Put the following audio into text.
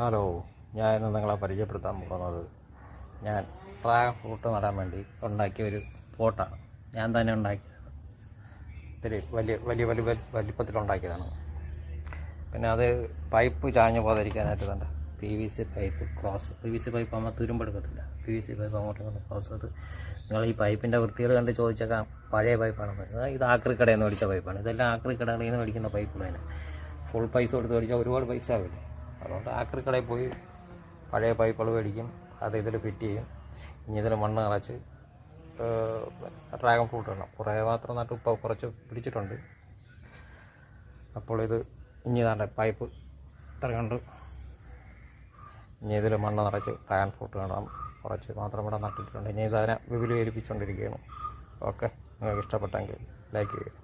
Hello ഞാൻ ഇന്ന് നിങ്ങളെ പരിചയപ്പെടുത്താൻ പോകുന്നത് ഞാൻ ഡ്രാഗൺ ഫ്രൂട്ട് നടാൻ വേണ്ടി ഉണ്ടാക്കിയ ഒരു പോട്ടാണ്. ഞാൻ തന്നെ ഉണ്ടാക്കിയതാണ് ഇത്തിരി വലിയ വലിയ വലിയ വലി- വലിപ്പത്തിലുണ്ടാക്കിയതാണ് പിന്നെ അത് പൈപ്പ് ചാഞ്ഞു പോകാതിരിക്കാനായിട്ട് വേണ്ട. P V C pipe cross P V C pipe ആകുമ്പോൾ തുരുമ്പെടുക്കത്തില്ല പി വി സി പൈപ്പ് അങ്ങോട്ടും ഇങ്ങോട്ടും ക്രോസ് അത് നിങ്ങൾ ഈ പൈപ്പിന്റെ വൃത്തികൾ കണ്ട് ചോദിച്ചേക്കാം. പഴയ പൈപ്പാണെന്ന് ഇത് ഇത് ആക്രി കടയിൽ നിന്ന് മേടിച്ച പൈപ്പാണ് ഇതെല്ലാം ആക്രി കടകളിൽ നിന്ന് മേടിക്കുന്ന പൈപ്പുകൾ തന്നെ ഫുൾ പൈസ കൊടുത്ത് മേടിച്ചാൽ ഒരുപാട് പൈസ ആവില്ലേ? അതുകൊണ്ട് ആക്രി കടയിൽ പോയി പഴയ പൈപ്പുകൾ മേടിക്കും അത് ഇതിൽ ഫിറ്റ് ചെയ്യും. ഇനി ഇതിൽ മണ്ണ് നിറച്ച് ഡ്രാഗൺ ഫ്രൂട്ട് ഇടണം. കുറേ മാത്രം നട്ട് ഇപ്പോൾ കുറച്ച് പിടിച്ചിട്ടുണ്ട്. അപ്പോൾ ഇത് ഇനി നല്ല പൈപ്പ് ഇത്രയുണ്ട് ഇനി ഇതിൽ മണ്ണ് നിറച്ച് ഡ്രാഗൺ ഫ്രൂട്ട് ഇടണം. കുറച്ച് മാത്രം ഇവിടെ നട്ടിട്ടുണ്ട്. ഇനി ഇതിനെ വിപുലീകരിപ്പിച്ചുകൊണ്ടിരിക്കുകയാണ് ഓക്കെ. നിങ്ങൾക്ക് ഇഷ്ടപ്പെട്ടെങ്കിൽ ലൈക്ക് ചെയ്യുക.